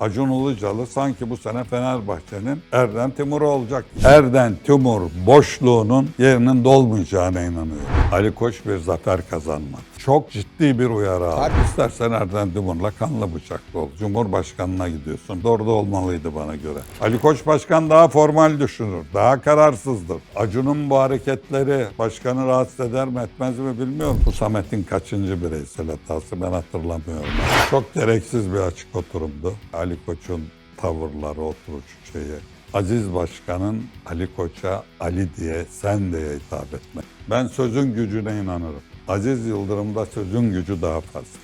Acun Ilıcalı sanki bu sene Fenerbahçe'nin Erden Timur'u olacak. Erden Timur boşluğunun yerinin dolmayacağına inanıyorum. Ali Koç bir zafer kazanmadı. Çok ciddi bir uyarı aldı. İstersen Erden Timur'la kanlı bıçaklı ol. Cumhurbaşkanına gidiyorsun. Doğru da olmalıydı bana göre. Ali Koç Başkan daha formal düşünür. Daha kararsızdır. Acun'un bu hareketleri başkanı rahatsız eder mi etmez mi bilmiyorum. Bu Samet'in kaçıncı bireysel hatası ben hatırlamıyorum. Çok gereksiz bir açık oturumdu. Ali Koç'un tavırları, oturuş şeyi. Aziz Başkan'ın Ali Koç'a Ali diye, sen diye hitap etmek. Ben sözün gücüne inanırım. Aziz Yıldırım'da sözün gücü daha fazla.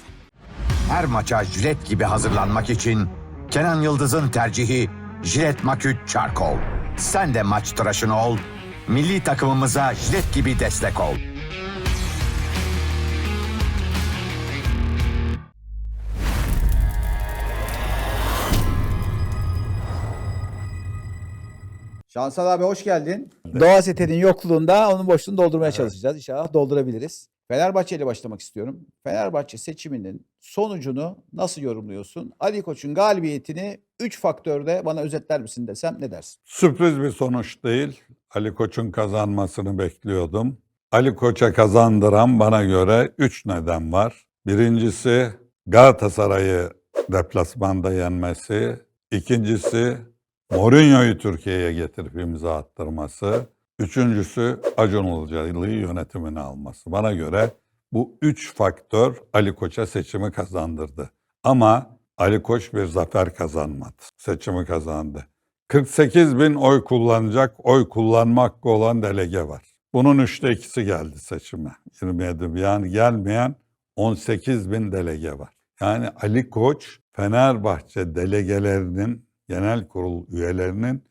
Her maça jilet gibi hazırlanmak için Kenan Yıldız'ın tercihi Jilet Maküt Charcoal. Sen de maç tıraşını ol, milli takımımıza jilet gibi destek ol. Şansal abi hoş geldin. Doğa Seten'in yokluğunda onun boşluğunu doldurmaya çalışacağız. İnşallah doldurabiliriz. Fenerbahçe ile başlamak istiyorum. Fenerbahçe seçiminin sonucunu nasıl yorumluyorsun? Ali Koç'un galibiyetini 3 faktörde bana özetler misin desem ne dersin? Sürpriz bir sonuç değil. Ali Koç'un kazanmasını bekliyordum. Ali Koç'a kazandıran bana göre 3 neden var. Birincisi Galatasaray'ı deplasmanda yenmesi. İkincisi Mourinho'yu Türkiye'ye getirip imza attırması. Üçüncüsü Acun Ilıcalı'yı yönetimine alması. Bana göre bu üç faktör Ali Koç'a seçimi kazandırdı. Ama Ali Koç bir zafer kazanmadı. Seçimi kazandı. 48 bin oy kullanacak, oy kullanma hakkı olan delege var. Bunun üçte ikisi geldi seçime. 27 bin. Yani gelmeyen 18 bin delege var. Yani Ali Koç Fenerbahçe delegelerinin, genel kurul üyelerinin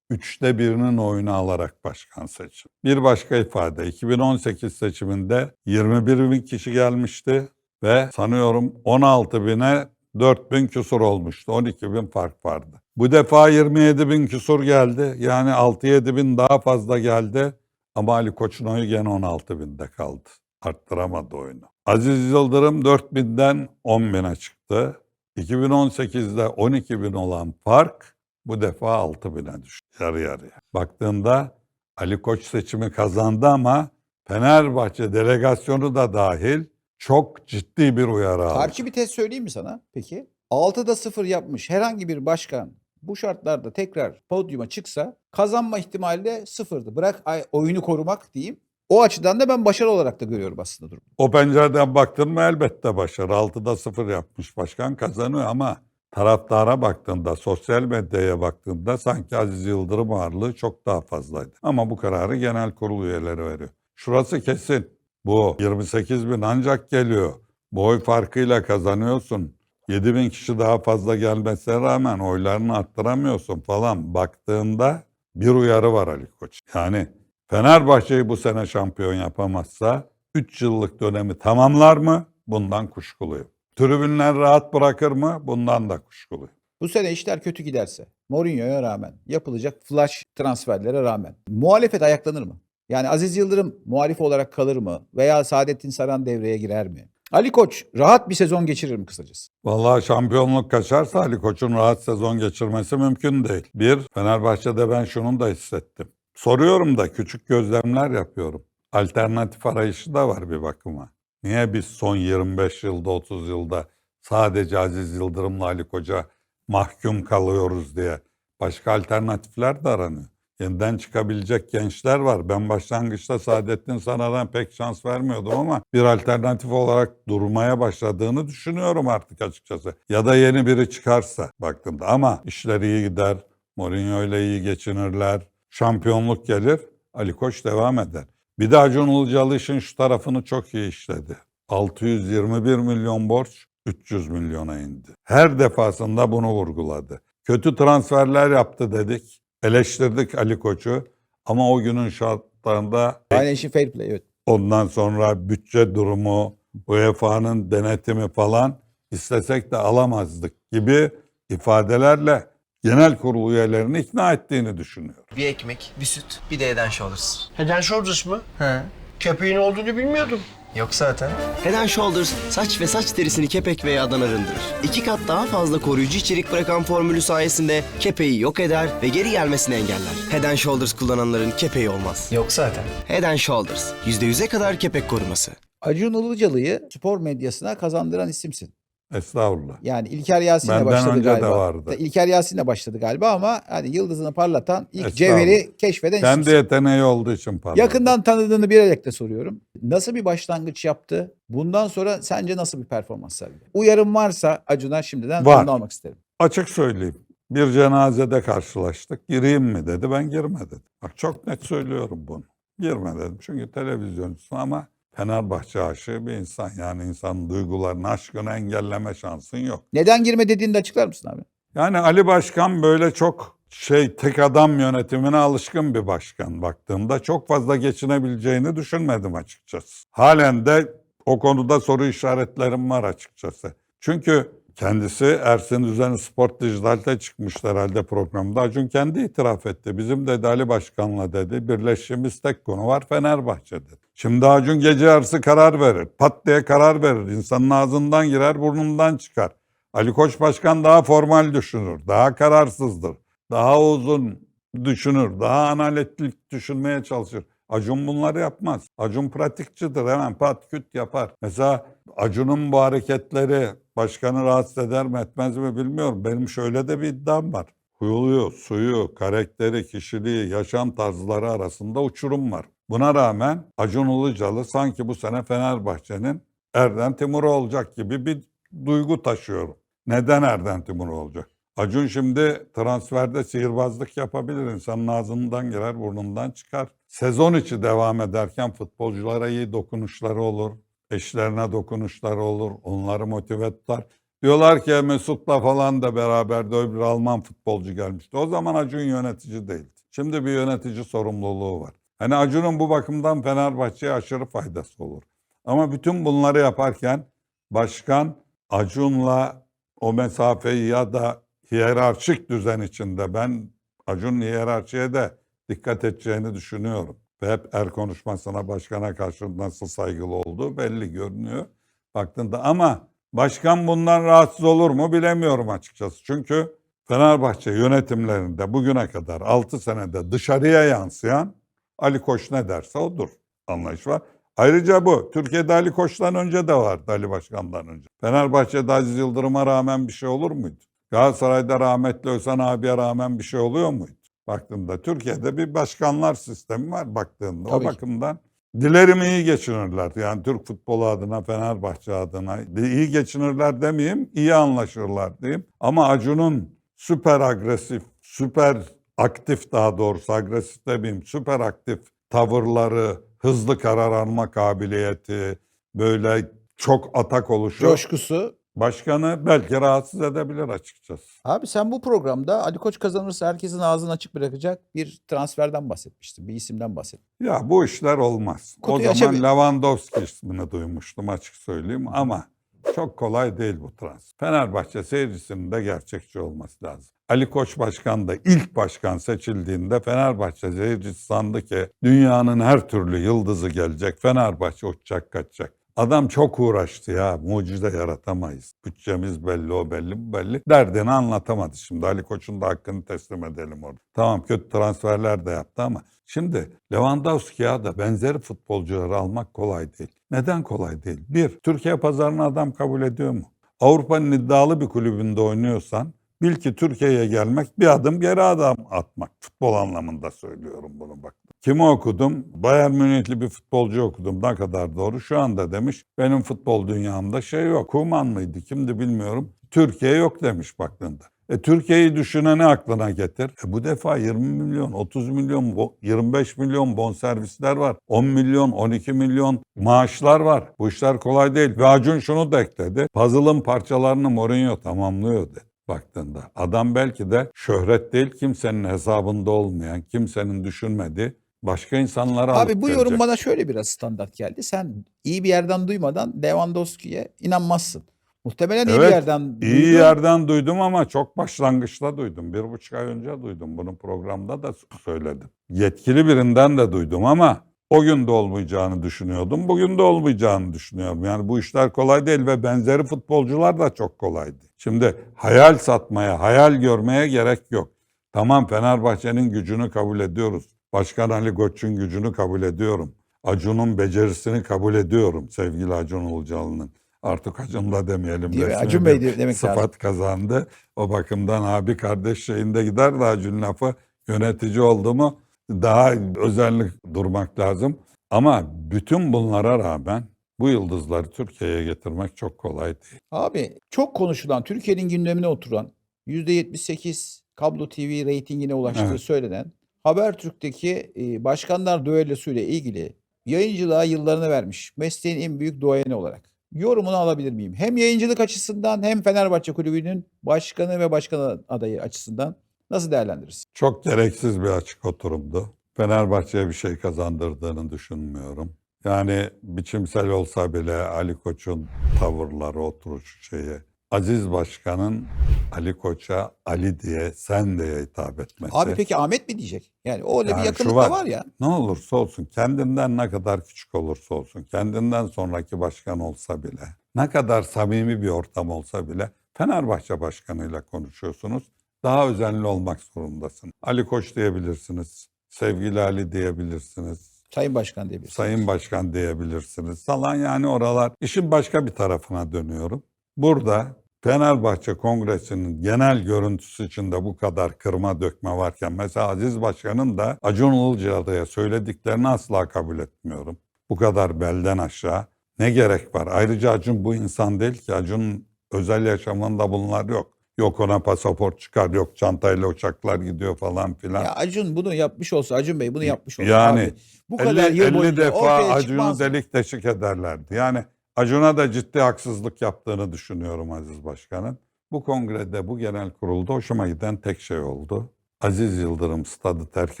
üçte birinin oyunu alarak başkan seçim. Bir başka ifade 2018 seçiminde 21 bin kişi gelmişti ve sanıyorum 16 bine 4 bin küsur olmuştu. 12 bin fark vardı. Bu defa 27 bin küsur geldi. Yani 6-7 bin daha fazla geldi. Ama Ali Koç'un oyu gene 16 binde kaldı. Arttıramadı oyunu. Aziz Yıldırım 4 binden 10 bine çıktı. 2018'de 12 bin olan fark bu defa 6 bine düştü. Yarı yarıya. Baktığında Ali Koç seçimi kazandı ama Fenerbahçe delegasyonu da dahil çok ciddi bir uyarı aldı. Karşı bir test söyleyeyim mi sana? Peki. 6'da 0 yapmış herhangi bir başkan bu şartlarda tekrar podyuma çıksa kazanma ihtimali de sıfırdı. Bırak oyunu korumak diyeyim. O açıdan da ben başarı olarak da görüyorum aslında durumu. O pencereden baktın mı elbette başarı. 6'da 0 yapmış başkan kazanıyor ama taraftara baktığında, sosyal medyaya baktığında sanki Aziz Yıldırım ağırlığı çok daha fazlaydı. Ama bu kararı genel kurul üyeleri veriyor. Şurası kesin. Bu 28 bin ancak geliyor. Bu oy farkıyla kazanıyorsun. 7 bin kişi daha fazla gelmesine rağmen oylarını arttıramıyorsun falan. Baktığında bir uyarı var Ali Koç. Yani Fenerbahçe'yi bu sene şampiyon yapamazsa 3 yıllık dönemi tamamlar mı? Bundan kuşkuluyum. Tribünler rahat bırakır mı? Bundan da kuşkuluyum. Bu sene işler kötü giderse Mourinho'ya rağmen yapılacak flash transferlere rağmen muhalefet ayaklanır mı? Yani Aziz Yıldırım muhalif olarak kalır mı? Veya Saadettin Saran devreye girer mi? Ali Koç rahat bir sezon geçirir mi kısacası? Vallahi şampiyonluk kaçarsa Ali Koç'un rahat sezon geçirmesi mümkün değil. Bir, Fenerbahçe'de ben şunu da hissettim. Soruyorum da küçük gözlemler yapıyorum. Alternatif arayışı da var bir bakıma. Niye biz son 25 yılda 30 yılda sadece Aziz Yıldırım'la Ali Koç'a mahkum kalıyoruz diye başka alternatifler de aranıyor. Yeniden çıkabilecek gençler var. Ben başlangıçta Saadettin Saran'a pek şans vermiyordum ama bir alternatif olarak durmaya başladığını düşünüyorum artık açıkçası. Ya da yeni biri çıkarsa baktığımda ama işler iyi gider. Mourinho ile iyi geçinirler. Şampiyonluk gelir. Ali Koç devam eder. Bir de Acun Ilıcalı işin şu tarafını çok iyi işledi. 621 milyon borç 300 milyona indi. Her defasında bunu vurguladı. Kötü transferler yaptı dedik. Eleştirdik Ali Koç'u. Ama o günün şartlarında Financial Fair Play evet. ondan sonra bütçe durumu, UEFA'nın denetimi falan istesek de alamazdık gibi ifadelerle genel kurul üyelerini ikna ettiğini düşünüyorum. Bir ekmek, bir süt, bir de Eden Shoulders. Head and Shoulders mı? He. Köpeğin olduğunu bilmiyordum. Yok zaten. Head and Shoulders saç ve saç derisini kepek ve yağdan arındırır. İki kat daha fazla koruyucu içerik bırakan formülü sayesinde kepeği yok eder ve geri gelmesini engeller. Head and Shoulders kullananların kepeği olmaz. Yok zaten. Head and Shoulders %100'e kadar kepek koruması. Acun Ilıcalı'yı spor medyasına kazandıran isimsin. Estağfurullah. Yani İlker Yasin'le Benden başladı önce de galiba. vardı. İlker Yasin'le başladı galiba ama hani yıldızını parlatan ilk cevheri keşfeden Kendi isimsin. yeteneği olduğu için parladı. Yakından tanıdığını bilerek de soruyorum. Nasıl bir başlangıç yaptı? Bundan sonra sence nasıl bir performans sergiledi? Uyarım varsa Acun'a şimdiden Var. almak isterim. Açık söyleyeyim. Bir cenazede karşılaştık. Gireyim mi dedi. Ben girme dedim. Bak çok net söylüyorum bunu. Girme dedim. Çünkü televizyoncusun ama Fenerbahçe aşığı bir insan. Yani insanın duygularını, aşkını engelleme şansın yok. Neden girme dediğini de açıklar mısın abi? Yani Ali Başkan böyle çok şey tek adam yönetimine alışkın bir başkan baktığımda çok fazla geçinebileceğini düşünmedim açıkçası. Halen de o konuda soru işaretlerim var açıkçası. Çünkü kendisi Ersin Düzen'i Sport Dijital'de çıkmıştı herhalde programda. Acun kendi itiraf etti. Bizim dedi Ali Başkan'la dedi birleştiğimiz tek konu var Fenerbahçe dedi. Şimdi Acun gece yarısı karar verir. Pat diye karar verir. İnsanın ağzından girer burnundan çıkar. Ali Koç Başkan daha formal düşünür, daha kararsızdır, daha uzun düşünür, daha analitik düşünmeye çalışır. Acun bunları yapmaz. Acun pratikçidir hemen pat küt yapar. Mesela Acun'un bu hareketleri başkanı rahatsız eder mi etmez mi bilmiyorum. Benim şöyle de bir iddiam var. Huyluyu, suyu, karakteri, kişiliği, yaşam tarzları arasında uçurum var. Buna rağmen Acun Ilıcalı sanki bu sene Fenerbahçe'nin Erdem Timur olacak gibi bir duygu taşıyorum. Neden Erdem Timur olacak? Acun şimdi transferde sihirbazlık yapabilir. İnsanın ağzından girer, burnundan çıkar. Sezon içi devam ederken futbolculara iyi dokunuşları olur. Eşlerine dokunuşları olur. Onları motive tutar. Diyorlar ki Mesut'la falan da beraber de bir Alman futbolcu gelmişti. O zaman Acun yönetici değildi. Şimdi bir yönetici sorumluluğu var. Hani Acun'un bu bakımdan Fenerbahçe'ye aşırı faydası olur. Ama bütün bunları yaparken başkan Acun'la o mesafeyi ya da hiyerarşik düzen içinde ben Acun'un hiyerarşiye de dikkat edeceğini düşünüyorum. Ve hep er konuşmasına başkana karşı nasıl saygılı olduğu belli görünüyor baktığında. Ama başkan bundan rahatsız olur mu bilemiyorum açıkçası. Çünkü Fenerbahçe yönetimlerinde bugüne kadar 6 senede dışarıya yansıyan Ali Koç ne derse odur anlayış var. Ayrıca bu Türkiye'de Ali Koç'tan önce de vardı Ali Başkan'dan önce. Fenerbahçe'de Aziz Yıldırım'a rağmen bir şey olur muydu? Galatasaray'da rahmetli Özhan abiye rağmen bir şey oluyor muydu? Baktığında Türkiye'de bir başkanlar sistemi var baktığında. Tabii o ki. bakımdan dilerim iyi geçinirler. Yani Türk futbolu adına, Fenerbahçe adına iyi geçinirler demeyeyim, iyi anlaşırlar diyeyim. Ama Acun'un süper agresif, süper aktif daha doğrusu agresif demeyeyim, süper aktif tavırları, hızlı karar alma kabiliyeti, böyle çok atak oluşu Coşkusu. Başkanı belki rahatsız edebilir açıkçası. Abi sen bu programda Ali Koç kazanırsa herkesin ağzını açık bırakacak bir transferden bahsetmiştin. Bir isimden bahsettin. Ya bu işler olmaz. Kutuyu o zaman Lewandowski ismini duymuştum açık söyleyeyim ama çok kolay değil bu transfer. Fenerbahçe seyircisinin de gerçekçi olması lazım. Ali Koç Başkan da ilk başkan seçildiğinde Fenerbahçe seyircisi sandı ki dünyanın her türlü yıldızı gelecek. Fenerbahçe uçacak kaçacak. Adam çok uğraştı ya mucize yaratamayız. Bütçemiz belli o belli bu belli. Derdini anlatamadı şimdi. Ali Koç'un da hakkını teslim edelim orada. Tamam kötü transferler de yaptı ama şimdi Lewandowski'ye da benzeri futbolcuları almak kolay değil. Neden kolay değil? Bir, Türkiye pazarını adam kabul ediyor mu? Avrupa'nın iddialı bir kulübünde oynuyorsan bil ki Türkiye'ye gelmek bir adım geri adım atmak. Futbol anlamında söylüyorum bunu bak. Kimi okudum? Bayern Münihli bir futbolcu okudum. Ne kadar doğru. Şu anda demiş benim futbol dünyamda şey yok. Kuman mıydı kimdi bilmiyorum. Türkiye yok demiş baktığında. E, Türkiye'yi düşüneni aklına getir. E, bu defa 20 milyon, 30 milyon, bo- 25 milyon bonservisler var. 10 milyon, 12 milyon maaşlar var. Bu işler kolay değil. Ve Acun şunu da ekledi. Puzzle'ın parçalarını Mourinho tamamlıyor dedi baktığında. Adam belki de şöhret değil kimsenin hesabında olmayan, kimsenin düşünmediği başka insanlara Abi bu yorum gelecek. bana şöyle biraz standart geldi. Sen iyi bir yerden duymadan Lewandowski'ye inanmazsın. Muhtemelen iyi bir Evet, yerden İyi duydun. yerden duydum ama çok başlangıçta duydum. Bir buçuk ay önce duydum. Bunu programda da söyledim. Yetkili birinden de duydum ama O gün de olmayacağını düşünüyordum. Bugün de olmayacağını düşünüyorum. Yani bu işler kolay değil ve benzeri futbolcular da çok kolaydı. Şimdi hayal satmaya, hayal görmeye gerek yok. Tamam Fenerbahçe'nin gücünü kabul ediyoruz. Başkan Ali Koç'un gücünü kabul ediyorum. Acun'un becerisini kabul ediyorum sevgili Acun Ilıcalı'nın. Artık Acun da demeyelim. Değil Acun Bey de- demek sıfat lazım. kazandı. O bakımdan abi kardeş şeyinde gider de Acun lafı yönetici oldu mu daha özenli durmak lazım. Ama bütün bunlara rağmen bu yıldızları Türkiye'ye getirmek çok kolay değil. Abi çok konuşulan, Türkiye'nin gündemine oturan, %78 kablo TV reytingine ulaştığı Evet. söylenen Habertürk'teki e, başkanlar düellosu ilgili yayıncılığa yıllarını vermiş mesleğin en büyük duayeni olarak. Yorumunu alabilir miyim? Hem yayıncılık açısından hem Fenerbahçe Kulübü'nün başkanı ve başkan adayı açısından nasıl değerlendirirsin? Çok gereksiz bir açık oturumdu. Fenerbahçe'ye bir şey kazandırdığını düşünmüyorum. Yani biçimsel olsa bile Ali Koç'un tavırları, oturuş şeyi. Aziz Başkan'ın Ali Koç'a Ali diye, sen diye hitap etmesi. Abi peki Ahmet mi diyecek? Yani o öyle Yani bir yakınlık var. da var ya. Ne olursa olsun, kendinden ne kadar küçük olursa olsun, kendinden sonraki başkan olsa bile, ne kadar samimi bir ortam olsa bile Fenerbahçe başkanıyla konuşuyorsunuz. Daha özenli olmak zorundasın. Ali Koç diyebilirsiniz, sevgili Ali diyebilirsiniz, Sayın Başkan diyebiliriz. Sayın Başkan diyebilirsiniz falan yani oralar. İşin başka bir tarafına dönüyorum. Burada Fenerbahçe Kongresi'nin genel görüntüsü içinde bu kadar kırma dökme varken mesela Aziz Başkan'ın da Acun Ilıcalı'ya söylediklerini asla kabul etmiyorum. Bu kadar belden aşağı ne gerek var? Ayrıca Acun bu insan değil ki Acun'un özel yaşamında bunlar yok. Yok ona pasaport çıkar, yok çantayla uçaklar gidiyor falan filan. Ya Acun bunu yapmış olsa, Acun Bey bunu yapmış olsa Yani abi, bu kadar 50, yıl 50 boyunca defa Acun'u delik deşik ederlerdi. Yani Acun'a da ciddi haksızlık yaptığını düşünüyorum Aziz Başkan'ın. Bu kongrede, bu genel kurulda hoşuma giden tek şey oldu. Aziz Yıldırım stadı terk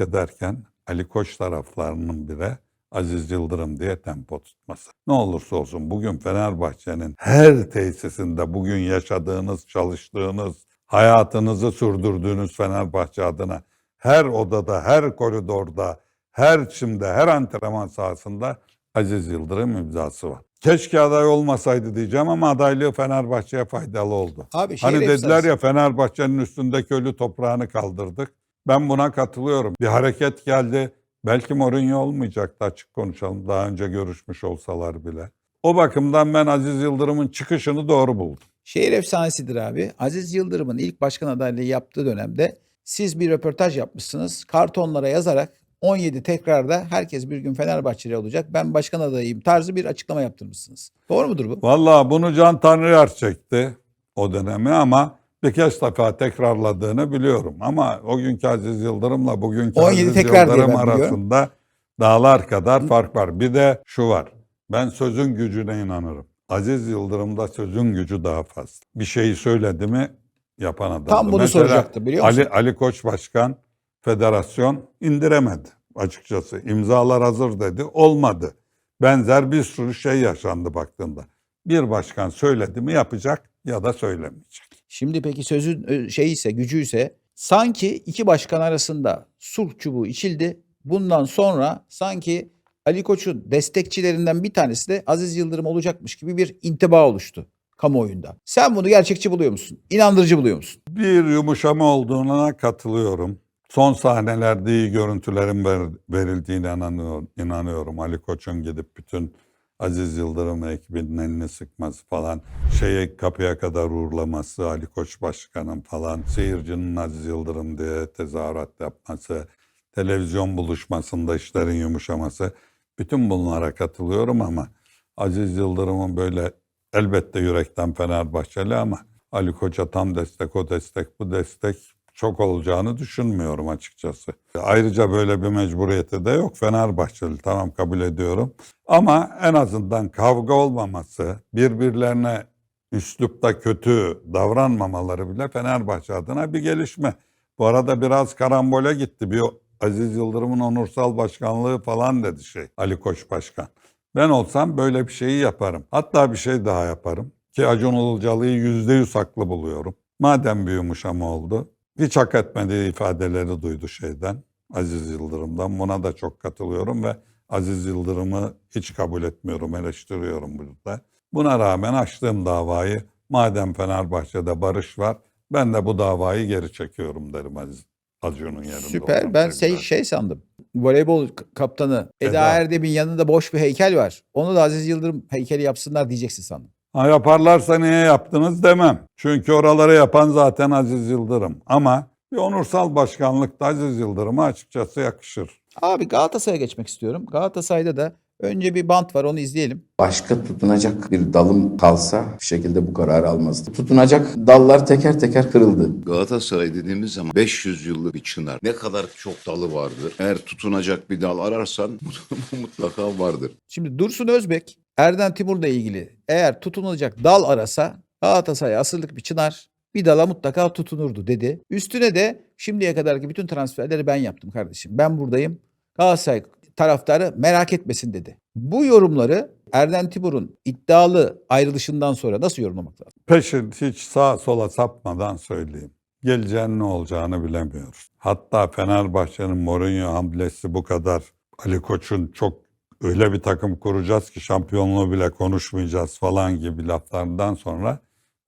ederken Ali Koç taraflarının bile Aziz Yıldırım diye tempo tutması. Ne olursa olsun bugün Fenerbahçe'nin her tesisinde bugün yaşadığınız, çalıştığınız, hayatınızı sürdürdüğünüz Fenerbahçe adına her odada, her koridorda, her çimde, her antrenman sahasında Aziz Yıldırım imzası var. Keşke aday olmasaydı diyeceğim ama adaylığı Fenerbahçe'ye faydalı oldu. Abi Hani dediler efsanesi. ya Fenerbahçe'nin üstündeki ölü toprağını kaldırdık. Ben buna katılıyorum. Bir hareket geldi. Belki Mourinho olmayacaktı açık konuşalım. Daha önce görüşmüş olsalar bile. O bakımdan ben Aziz Yıldırım'ın çıkışını doğru buldum. Şehir efsanesidir abi. Aziz Yıldırım'ın ilk başkan adaylığı yaptığı dönemde siz bir röportaj yapmışsınız. Kartonlara yazarak 17 tekrarda herkes bir gün Fenerbahçeli olacak. Ben başkan adayıyım tarzı bir açıklama yaptırmışsınız. Doğru mudur bu? Vallahi bunu Can Tanrıyar çekti o dönemi ama birkaç defa tekrarladığını biliyorum. Ama o günkü Aziz Yıldırım'la bugünkü 17 Aziz tekrar Yıldırım ben biliyorum. arasında dağlar kadar fark var. Bir de şu var. Ben sözün gücüne inanırım. Aziz Yıldırım'da sözün gücü daha fazla. Bir şeyi söyledi mi yapan adam. Tam bunu soracaktı, biliyor musun? Ali, Ali Koç Başkan federasyon indiremedi açıkçası. İmzalar hazır dedi. Olmadı. Benzer bir sürü şey yaşandı baktığında. Bir başkan söyledi mi yapacak ya da söylemeyecek. Şimdi peki sözün e, şey ise gücü ise sanki iki başkan arasında sulh çubuğu içildi. Bundan sonra sanki Ali Koç'un destekçilerinden bir tanesi de Aziz Yıldırım olacakmış gibi bir intiba oluştu kamuoyunda. Sen bunu gerçekçi buluyor musun? İnandırıcı buluyor musun? Bir yumuşama olduğuna katılıyorum. Son sahnelerde iyi görüntülerin ver- verildiğine inanıyorum. Ali Koç'un gidip bütün Aziz Yıldırım ekibinin elini sıkması falan, şeye kapıya kadar uğurlaması, Ali Koç Başkan'ın falan, seyircinin Aziz Yıldırım diye tezahürat yapması, televizyon buluşmasında işlerin yumuşaması, bütün bunlara katılıyorum ama Aziz Yıldırım'ın böyle elbette yürekten Fenerbahçeli ama Ali Koç'a tam destek, o destek, bu destek çok olacağını düşünmüyorum açıkçası. Ayrıca böyle bir mecburiyeti de yok. Fenerbahçeli tamam kabul ediyorum. Ama en azından kavga olmaması, birbirlerine üslupta kötü davranmamaları bile Fenerbahçe adına bir gelişme. Bu arada biraz karambole gitti. Bir Aziz Yıldırım'ın onursal başkanlığı falan dedi şey Ali Koç Başkan. Ben olsam böyle bir şeyi yaparım. Hatta bir şey daha yaparım. Ki Acun Ilıcalı'yı yüzde yüz haklı buluyorum. Madem bir yumuşama oldu. Hiç hak etmediği ifadeleri duydu şeyden. Aziz Yıldırım'dan. Buna da çok katılıyorum ve Aziz Yıldırım'ı hiç kabul etmiyorum, eleştiriyorum burada. Buna rağmen açtığım davayı madem Fenerbahçe'de barış var ben de bu davayı geri çekiyorum derim Aziz Acun'un yerinde. Süper. Ben şey, şey sandım. Voleybol kaptanı Eda, Eda. Erdem'in yanında boş bir heykel var. Onu da Aziz Yıldırım heykeli yapsınlar diyeceksin sandım. Ha yaparlarsa niye yaptınız demem. Çünkü oraları yapan zaten Aziz Yıldırım. Ama bir onursal başkanlıkta Aziz Yıldırım'a açıkçası yakışır. Abi Galatasaray'a geçmek istiyorum. Galatasaray'da da önce bir bant var onu izleyelim. başka tutunacak bir dalım kalsa bir şekilde bu kararı almazdı. Tutunacak dallar teker teker kırıldı. Galatasaray dediğimiz zaman 500 yıllık bir çınar. Ne kadar çok dalı vardır. Eğer tutunacak bir dal ararsan mutlaka vardır. Şimdi Dursun Özbek Erden Timur'la ilgili eğer tutunulacak dal arasa Galatasaray asırlık bir çınar bir dala mutlaka tutunurdu dedi. Üstüne de şimdiye kadarki bütün transferleri ben yaptım kardeşim. Ben buradayım. Galatasaray taraftarı merak etmesin dedi. Bu yorumları Erden Timur'un iddialı ayrılışından sonra nasıl yorumlamak lazım? Peşin hiç sağa sola sapmadan söyleyeyim. Geleceğin ne olacağını bilemiyoruz. Hatta Fenerbahçe'nin Mourinho hamlesi bu kadar Ali Koç'un çok öyle bir takım kuracağız ki şampiyonluğu bile konuşmayacağız falan gibi laflarından sonra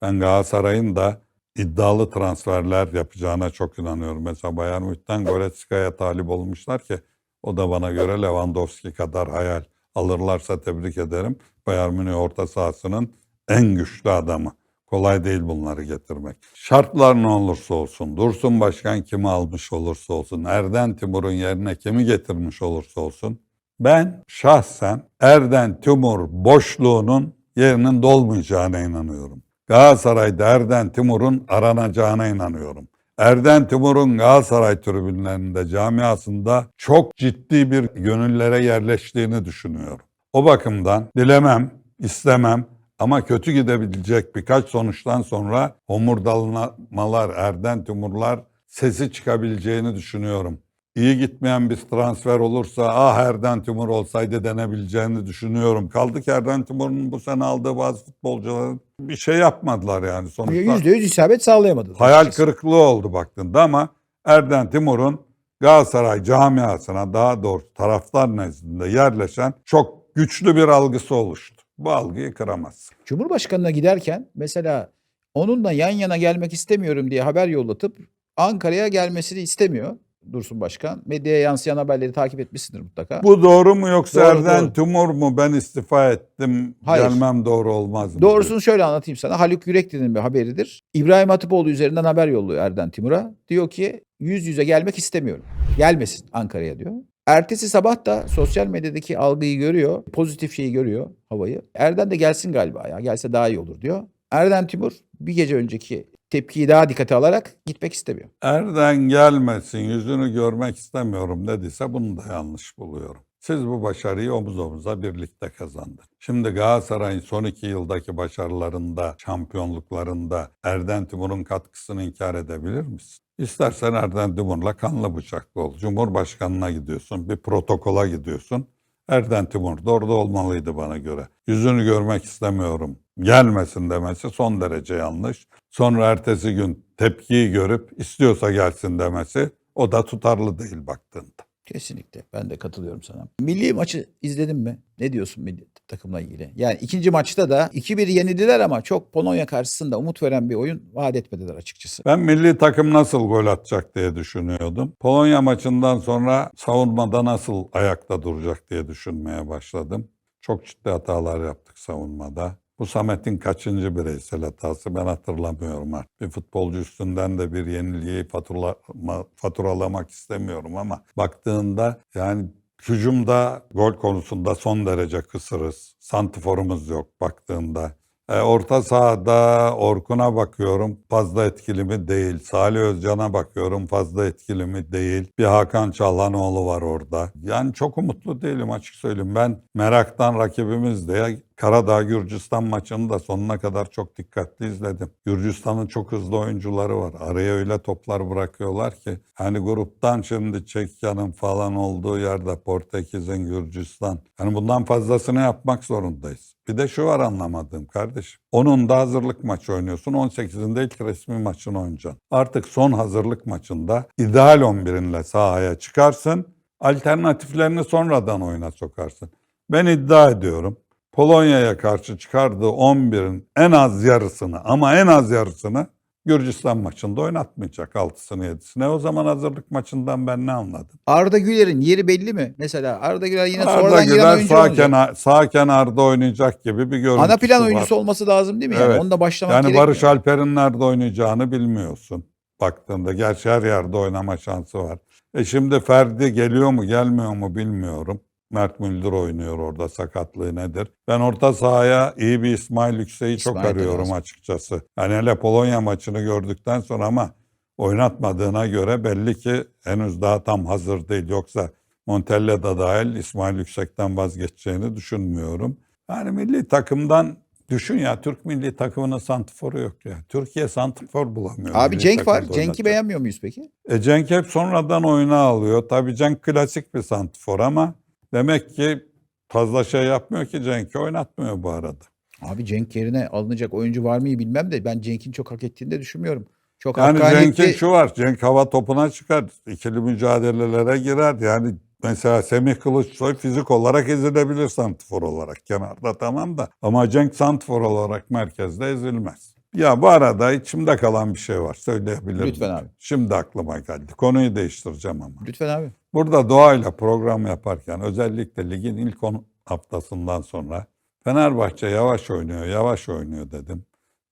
ben Galatasaray'ın da iddialı transferler yapacağına çok inanıyorum. Mesela Bayern Münih'ten Goretzka'ya talip olmuşlar ki o da bana göre Lewandowski kadar hayal. Alırlarsa tebrik ederim. Bayern Münih orta sahasının en güçlü adamı. Kolay değil bunları getirmek. Şartlar ne olursa olsun, Dursun Başkan kimi almış olursa olsun, Erden Timur'un yerine kimi getirmiş olursa olsun, ben şahsen Erden Timur boşluğunun yerinin dolmayacağına inanıyorum. Galatasaray'da Erden Timur'un aranacağına inanıyorum. Erden Timur'un Galatasaray tribünlerinde, camiasında çok ciddi bir gönüllere yerleştiğini düşünüyorum. O bakımdan dilemem, istemem ama kötü gidebilecek birkaç sonuçtan sonra homurdalmalar, Erden Timurlar sesi çıkabileceğini düşünüyorum. İyi gitmeyen bir transfer olursa ah Erden Timur olsaydı denebileceğini düşünüyorum. Kaldı ki Erden Timur'un bu sene aldığı bazı futbolcuların bir şey yapmadılar yani sonuçta. Yüzde yüz isabet sağlayamadı. Hayal kırıklığı oldu baktığında ama Erden Timur'un Galatasaray camiasına daha doğrusu taraftar nezdinde yerleşen çok güçlü bir algısı oluştu. Bu algıyı kıramazsın. Cumhurbaşkanına giderken mesela onunla yan yana gelmek istemiyorum diye haber yollatıp Ankara'ya gelmesini istemiyor Dursun Başkan. Medyaya yansıyan haberleri takip etmişsindir mutlaka. Bu doğru mu yoksa Doğru, Erden doğru. Timur mu ben istifa ettim Hayır. gelmem doğru olmaz mı? Doğrusunu şöyle anlatayım sana. Haluk Yürekli'nin bir haberidir. İbrahim Hatipoğlu üzerinden haber yolluyor Erden Timur'a. Diyor ki yüz yüze gelmek istemiyorum. Gelmesin Ankara'ya diyor. Ertesi sabah da sosyal medyadaki algıyı görüyor. Pozitif şeyi görüyor havayı. Erden de gelsin galiba ya. Gelse daha iyi olur diyor. Erden Timur bir gece önceki tepkiyi daha dikkate alarak gitmek istemiyor. Erden gelmesin yüzünü görmek istemiyorum dediyse bunu da yanlış buluyorum. Siz bu başarıyı omuz omuza birlikte kazandın. Şimdi Galatasaray'ın son iki yıldaki başarılarında, şampiyonluklarında Erden Timur'un katkısını inkar edebilir misin? İstersen Erden Timur'la kanlı bıçaklı ol. Cumhurbaşkanına gidiyorsun, bir protokola gidiyorsun. Erden Timur da orada olmalıydı bana göre. Yüzünü görmek istemiyorum. Gelmesin demesi son derece yanlış. Sonra ertesi gün tepkiyi görüp istiyorsa gelsin demesi o da tutarlı değil baktığında. Kesinlikle. Ben de katılıyorum sana. Milli maçı izledin mi? Ne diyorsun milli takımla ilgili? Yani ikinci maçta da 2-1 yenildiler ama çok Polonya karşısında umut veren bir oyun vaat etmediler açıkçası. Ben milli takım nasıl gol atacak diye düşünüyordum. Polonya maçından sonra savunmada nasıl ayakta duracak diye düşünmeye başladım. Çok ciddi hatalar yaptık savunmada. Bu Samet'in kaçıncı bireysel hatası ben hatırlamıyorum artık. Bir futbolcu üstünden de bir yenilgiyi faturalama, faturalamak istemiyorum ama baktığında yani hücumda gol konusunda son derece kısırız. Santiforumuz yok baktığında. E, orta sahada Orkun'a bakıyorum fazla etkili mi değil. Salih Özcan'a bakıyorum fazla etkili mi değil. Bir Hakan Çalhanoğlu var orada. Yani çok umutlu değilim açık söyleyeyim. Ben meraktan rakibimiz de Karadağ Gürcistan maçını da sonuna kadar çok dikkatli izledim. Gürcistan'ın çok hızlı oyuncuları var. Araya öyle toplar bırakıyorlar ki. Hani gruptan şimdi Çekya'nın falan olduğu yerde Portekiz'in Gürcistan. Yani bundan fazlasını yapmak zorundayız. Bir de şu var anlamadığım kardeşim. Onun da hazırlık maçı oynuyorsun. 18'inde ilk resmi maçını oynayacaksın. Artık son hazırlık maçında ideal 11'inle sahaya çıkarsın. Alternatiflerini sonradan oyuna sokarsın. Ben iddia ediyorum. Polonya'ya karşı çıkardığı 11'in en az yarısını ama en az yarısını Gürcistan maçında oynatmayacak 6'sını 7'sini. O zaman hazırlık maçından ben ne anladım? Arda Güler'in yeri belli mi? Mesela Arda Güler yine Arda sonradan giren Güler oyuncu sağ, olacak. kenar, sağ kenarda oynayacak gibi bir görüntüsü Ana plan var. oyuncusu olması lazım değil mi? Yani Evet. onunla başlamak Yani gerekmiyor. Barış Alper'in nerede oynayacağını bilmiyorsun baktığında. Gerçi her yerde oynama şansı var. E şimdi Ferdi geliyor mu gelmiyor mu bilmiyorum. Mert Müldür oynuyor orada sakatlığı nedir? Ben orta sahaya iyi bir İsmail Yüksek'i çok İsmail arıyorum lazım. açıkçası. Yani hele Polonya maçını gördükten sonra ama oynatmadığına göre belli ki henüz daha tam hazır değil. Yoksa Montella da dahil İsmail Yüksek'ten vazgeçeceğini düşünmüyorum. Yani milli takımdan düşün ya Türk milli takımının santiforu yok ya. Türkiye santifor bulamıyor. Abi Cenk var. Cenk'i beğenmiyor muyuz peki? E Cenk hep sonradan oyuna alıyor. Tabii Cenk klasik bir santifor ama demek ki fazla şey yapmıyor ki Cenk'i oynatmıyor bu arada. Abi Cenk yerine alınacak oyuncu var mı bilmem de ben Cenk'in çok hak ettiğini de düşünmüyorum. Çok Yani hakkaniyetli. Cenk'in şu var. Cenk hava topuna çıkar. ikili mücadelelere girer. Yani mesela Semih Kılıçsoy fizik olarak ezilebilir santifor olarak. Kenarda tamam da. Ama Cenk santifor olarak merkezde ezilmez. Ya bu arada içimde kalan bir şey var. Söyleyebilirim. Lütfen abi. Şimdi aklıma geldi. Konuyu değiştireceğim ama. Lütfen abi. Burada doğayla program yaparken özellikle ligin ilk 10 haftasından sonra Fenerbahçe yavaş oynuyor, yavaş oynuyor dedim.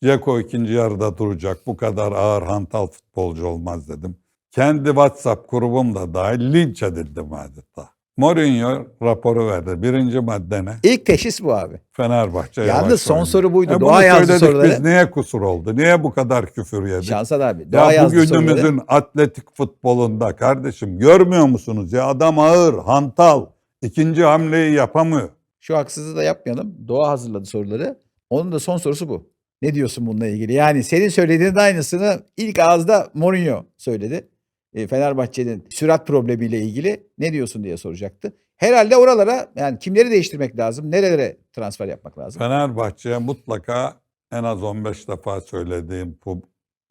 Ceko ikinci yarıda duracak. Bu kadar ağır hantal futbolcu olmaz dedim. Kendi WhatsApp grubum da dahil linç edildim adeta. Mourinho raporu verdi. Birinci madde ne? İlk teşhis bu abi. Fenerbahçe Yalnız son oynuyor. soru buydu. E Doğa yazdı soruları. Biz niye kusur oldu? Niye bu kadar küfür yedik? Şansal abi. Doğa Ya yazdı soruları. bugünümüzün atletik futbolunda kardeşim görmüyor musunuz ya adam ağır, hantal, ikinci hamleyi yapamıyor. Şu haksızlığı da yapmayalım. Doğa hazırladı soruları. Onun da son sorusu bu. Ne diyorsun bununla ilgili? Yani senin söylediğinin aynısını ilk ağızda Mourinho söyledi. E, Fenerbahçe'nin sürat problemiyle ilgili ne diyorsun diye soracaktı. Herhalde oralara yani kimleri değiştirmek lazım? Nerelere transfer yapmak lazım? Fenerbahçe'ye mutlaka en az 15 defa söylediğim bu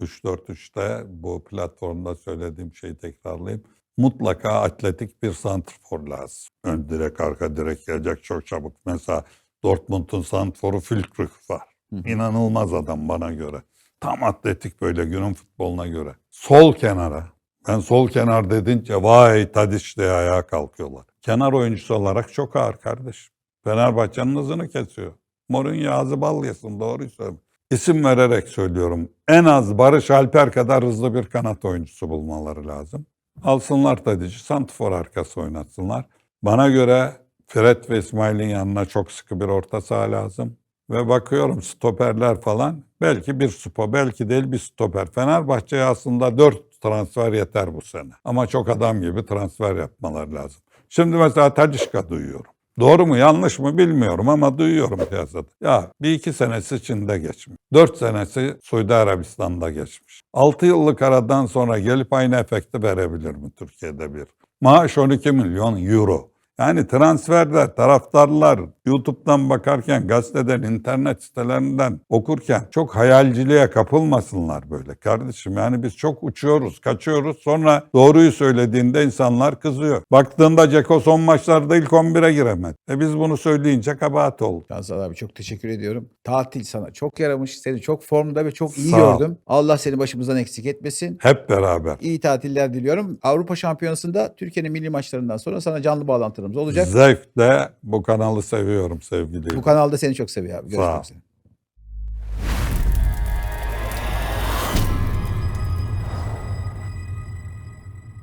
3-4-3'te bu platformda söylediğim şeyi tekrarlayayım. Mutlaka atletik bir santrfor lazım. Ön direk, arka direk gelecek çok çabuk. Mesela Dortmund'un santrforu Fülkrich var. İnanılmaz adam bana göre. Tam atletik böyle günün futboluna göre. Sol kenara. Ben sol kenar dedince vay Tadiç diye ayağa kalkıyorlar. Kenar oyuncusu olarak çok ağır kardeşim. Fenerbahçe'nin hızını kesiyor. Mourinho ağzı bal yesin doğruyu söylüyorum. İsim vererek söylüyorum. En az Barış Alper kadar hızlı bir kanat oyuncusu bulmaları lazım. Alsınlar Tadic'i, Santifor arkası oynatsınlar. Bana göre Fred ve İsmail'in yanına çok sıkı bir orta saha lazım. Ve bakıyorum stoperler falan. Belki bir stoper, belki değil bir stoper. Fenerbahçe'ye aslında dört transfer yeter bu sene. Ama çok adam gibi transfer yapmaları lazım. Şimdi mesela Talisca duyuyorum. Doğru mu yanlış mı bilmiyorum ama duyuyorum piyasada. Ya bir iki senesi Çin'de geçmiş. Dört senesi Suudi Arabistan'da geçmiş. Altı yıllık aradan sonra gelip aynı efekti verebilir mi Türkiye'de bir? Maaş 12 milyon euro. Yani transferler, taraftarlar YouTube'dan bakarken, gazeteden, internet sitelerinden okurken çok hayalciliğe kapılmasınlar böyle kardeşim. Yani biz çok uçuyoruz, kaçıyoruz. Sonra doğruyu söylediğinde insanlar kızıyor. Baktığında Ceko son maçlarda ilk 11'e giremedi. E biz bunu söyleyince kabahat oldu. Şansal abi çok teşekkür ediyorum. Tatil sana çok yaramış. Seni çok formda ve çok iyi Sağ ol. gördüm. Allah seni başımızdan eksik etmesin. Hep beraber. İyi tatiller diliyorum. Avrupa Şampiyonası'nda Türkiye'nin milli maçlarından sonra sana canlı konuklarımız olacak. Zevkle bu kanalı seviyorum sevgili. Bu kanalda seni çok seviyor abi. Görüşmek üzere.